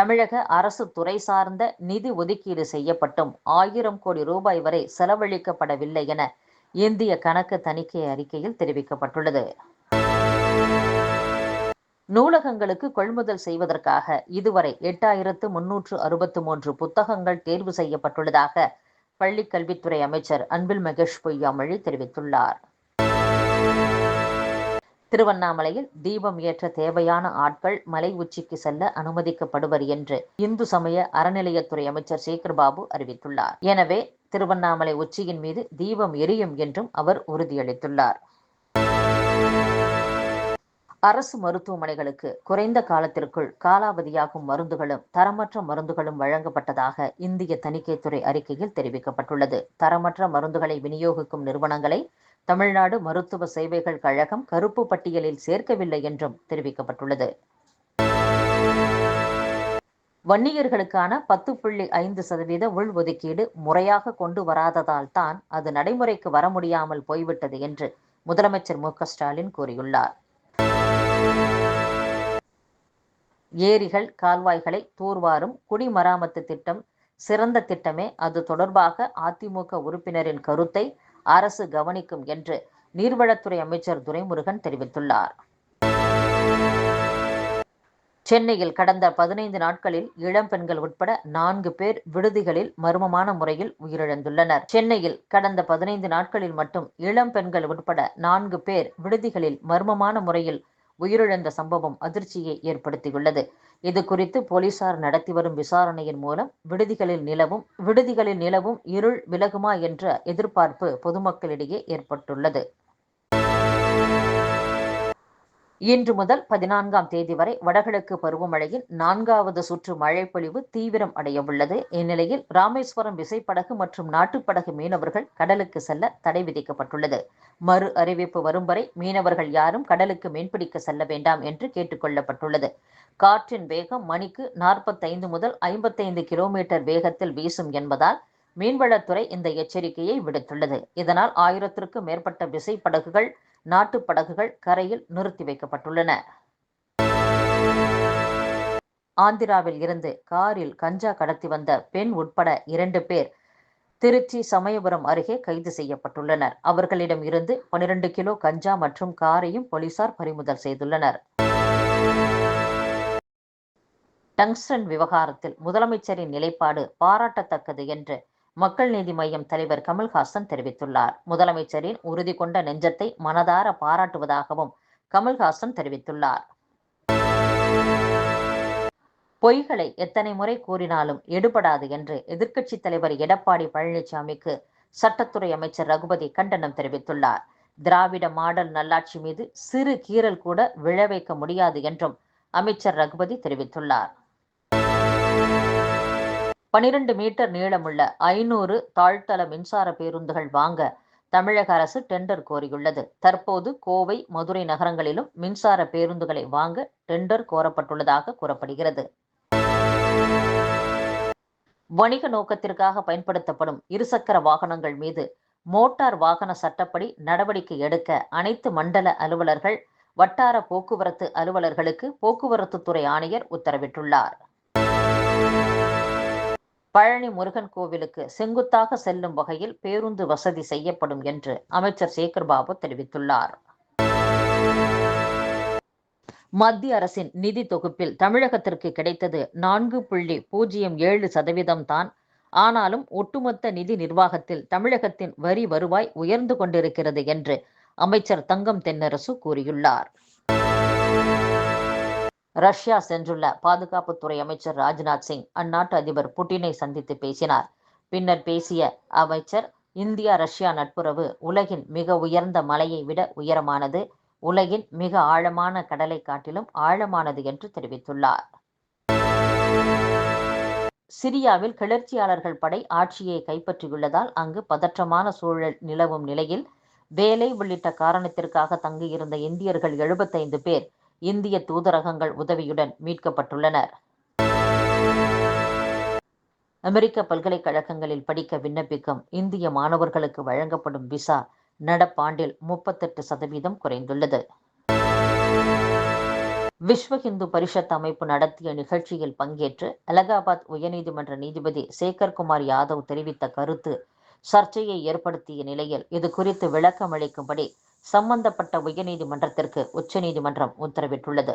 தமிழக அரசு துறை சார்ந்த நிதி ஒதுக்கீடு செய்யப்பட்டும். ஆயிரம் கோடி ரூபாய் வரை செலவழிக்கப்படவில்லை என இந்திய கணக்கு தணிக்கை அறிக்கையில் தெரிவிக்கப்பட்டுள்ளது. நூலகங்களுக்கு கொள்முதல் செய்வதற்காக இதுவரை எட்டாயிரத்து முன்னூற்று அறுபத்து மூன்று புத்தகங்கள் தேர்வு செய்யப்பட்டுள்ளதாக பள்ளிக் கல்வித்துறை அமைச்சர் அன்பில் மகேஷ் பொய்யாமொழி தெரிவித்துள்ளார். திருவண்ணாமலையில் தீபம் ஏற்ற தேவையான ஆட்கள் மலை உச்சிக்கு செல்ல அனுமதிக்கப்படுவர் என்று இந்து சமய அறநிலையத்துறை அமைச்சர் சேகர்பாபு அறிவித்துள்ளார். எனவே திருவண்ணாமலை உச்சியின் மீது தீபம் எரியும் என்றும் அவர் உறுதியளித்துள்ளார். அரசு மருத்துவமனைகளுக்கு குறைந்த காலத்திற்குள் காலாவதியாகும் மருந்துகளும் தரமற்ற மருந்துகளும் வழங்கப்பட்டதாக இந்திய தணிக்கைத்துறை அறிக்கையில் தெரிவிக்கப்பட்டுள்ளது. தரமற்ற மருந்துகளை விநியோகிக்கும் நிறுவனங்களை தமிழ்நாடு மருத்துவ சேவைகள் கழகம் கருப்பு பட்டியலில் சேர்க்கவில்லை என்றும் தெரிவிக்கப்பட்டுள்ளது. வன்னியர்களுக்கான பத்து புள்ளி ஐந்து சதவீத உள்ஒதுக்கீடு முறையாக கொண்டு வராததால் தான் அது நடைமுறைக்கு வர முடியாமல் போய்விட்டது என்று முதலமைச்சர் மு ஸ்டாலின் கூறியுள்ளார். ஏரிகள் கால்வாய்களை தூர்வாரும் குடிமராமத்து திட்டம் சிறந்த திட்டமே. அது தொடர்பாக அதிமுக உறுப்பினரின் கருத்தை அரசு கவனிக்கும் என்று நீர்வளத்துறை அமைச்சர் துரைமுருகன் தெரிவித்துள்ளார். சென்னையில் கடந்த பதினைந்து நாட்களில் இளம் பெண்கள் உட்பட நான்கு பேர் விடுதிகளில் மர்மமான முறையில் உயிரிழந்துள்ளனர். சென்னையில் கடந்த பதினைந்து நாட்களில் மட்டும் இளம் பெண்கள் உட்பட நான்கு பேர் விடுதிகளில் மர்மமான முறையில் உயிரிழந்த சம்பவம் அதிர்ச்சியை ஏற்படுத்தியுள்ளது. இது குறித்து போலீசார் நடத்தி வரும் விசாரணையின் மூலம் விடுதிகளில் நிலவும் விடுதிகளில் நிலவும் இருள் விலகுமா என்ற எதிர்பார்ப்பு பொதுமக்களிடையே ஏற்பட்டுள்ளது. இன்று முதல் பதினான்காம் தேதி வரை வடகிழக்கு பருவமழையின் நான்காவது சுற்று மழைப்பொழிவு தீவிரம் அடைய உள்ளது இந்நிலையில் ராமேஸ்வரம் விசைப்படகு மற்றும் நாட்டுப்படகு மீனவர்கள் கடலுக்கு செல்ல தடை விதிக்கப்பட்டுள்ளது. மறு அறிவிப்பு வரும் வரை மீனவர்கள் யாரும் கடலுக்கு மீன்பிடிக்க செல்ல வேண்டாம் என்று கேட்டுக்கொள்ளப்பட்டுள்ளது காற்றின் வேகம் மணிக்கு நாற்பத்தைந்து முதல் ஐம்பத்தைந்து கிலோமீட்டர் வேகத்தில் வீசும் என்பதால் மீன்வளத்துறை இந்த எச்சரிக்கையை விடுத்துள்ளது. இதனால் ஆயிரத்திற்கும் மேற்பட்ட விசைப்படகுகள் நாட்டு படகுகள் கரையில் நிறுத்தி வைக்கப்பட்டுள்ளன. ஆந்திராவில் இருந்து காரில் கஞ்சா கடத்தி வந்த பெண் உட்பட இரண்டு பேர் திருச்சி சமயபுரம் அருகே கைது செய்யப்பட்டுள்ளனர். அவர்களிடம் இருந்து பனிரெண்டு கிலோ கஞ்சா மற்றும் காரையும் போலீசார் பறிமுதல் செய்துள்ளனர். டங்ஸ்டன் விவகாரத்தில் முதலமைச்சரின் நிலைப்பாடு பாராட்டத்தக்கது என்று மக்கள் நீதி மையம் தலைவர் கமல்ஹாசன் தெரிவித்துள்ளார். முதலமைச்சரின் உறுதி கொண்ட நெஞ்சத்தை மனதார பாராட்டுவதாகவும் கமல்ஹாசன் தெரிவித்துள்ளார். பொய்களை எத்தனை முறை கூறினாலும் எடுபடாது என்று எதிர்க்கட்சித் தலைவர் எடப்பாடி பழனிசாமிக்கு சட்டத்துறை அமைச்சர் ரகுபதி கண்டனம் தெரிவித்துள்ளார். திராவிட மாடல் நல்லாட்சி மீது சிறு கீறல் கூட விழவைக்க முடியாது என்றும் அமைச்சர் ரகுபதி தெரிவித்துள்ளார். பனிரெண்டு மீட்டர் நீளமுள்ள ஐநூறு தாழ்த்தள மின்சார பேருந்துகள் வாங்க தமிழக அரசு டெண்டர் கோரியுள்ளது. தற்போது கோவை மதுரை நகரங்களிலும் மின்சார பேருந்துகளை வாங்க டெண்டர் கோரப்பட்டுள்ளதாக கூறப்படுகிறது. வணிக நோக்கத்திற்காக பயன்படுத்தப்படும் இருசக்கர வாகனங்கள் மீது மோட்டார் வாகன சட்டப்படி நடவடிக்கை எடுக்க அனைத்து மண்டல அலுவலர்கள் வட்டார போக்குவரத்து அலுவலர்களுக்கு போக்குவரத்து துறை ஆணையர் உத்தரவிட்டுள்ளார். பழனி முருகன் கோவிலுக்கு செங்குத்தாக செல்லும் வகையில் பேருந்து வசதி செய்யப்படும் என்று அமைச்சர் சேகர்பாபு தெரிவித்துள்ளார். மத்திய அரசின் நிதி தொகுப்பில் தமிழகத்திற்கு கிடைத்தது நான்கு புள்ளி பூஜ்ஜியம் ஏழு சதவீதம் தான். ஆனாலும் ஒட்டுமொத்த நிதி நிர்வாகத்தில் தமிழகத்தின் வரி வருவாய் உயர்ந்து கொண்டிருக்கிறது என்று அமைச்சர் தங்கம் தென்னரசு கூறியுள்ளார். ரஷ்யா சென்றுள்ள பாதுகாப்புத்துறை அமைச்சர் ராஜ்நாத் சிங் அந்நாட்டு அதிபர் புட்டினை சந்தித்து பேசினார். பின்னர் பேசிய அமைச்சர் இந்தியா ரஷ்யா நட்புறவு உலகின் மிக உயர்ந்த மலையை விட உயரமானது உலகின் மிக ஆழமான கடலை காட்டிலும் ஆழமானது என்று தெரிவித்துள்ளார். சிரியாவில் கிளர்ச்சியாளர்கள் படை ஆட்சியை கைப்பற்றியுள்ளதால் அங்கு பதற்றமான சூழல் நிலவும் நிலையில் வேலை உள்ளிட்ட காரணத்திற்காக தங்கியிருந்த இந்தியர்கள் எழுபத்தைந்து பேர் இந்திய தூதரகங்கள் உதவியுடன் மீட்கப்பட்டுள்ளனர். அமெரிக்க பல்கலைக்கழகங்களில் படிக்க விண்ணப்பிக்கும் இந்திய மாணவர்களுக்கு வழங்கப்படும் விசா நடப்பாண்டில் முப்பத்தெட்டு சதவீதம் குறைந்துள்ளது. விஸ்வ இந்து பரிஷத் அமைப்பு நடத்திய நிகழ்ச்சியில் பங்கேற்று அலகாபாத் உயர்நீதிமன்ற நீதிபதி சேகர்குமார் யாதவ் தெரிவித்த கருத்து சர்ச்சையை ஏற்படுத்திய நிலையில் இது குறித்து விளக்கம் அளிக்கும்படி சம்பந்தப்பட்ட உயர்நீதிமன்றத்திற்கு உச்சநீதிமன்றம் உத்தரவிட்டுள்ளது.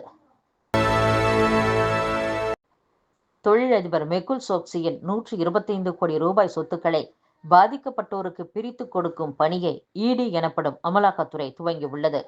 தொழிலதிபர் மெகுல் சோக்சியின் நூற்றி இருபத்தைந்து கோடி ரூபாய் சொத்துக்களை பாதிக்கப்பட்டோருக்கு பிரித்து கொடுக்கும் பணியை இடி எனப்படும் அமலாக்கத்துறை துவங்கியுள்ளது.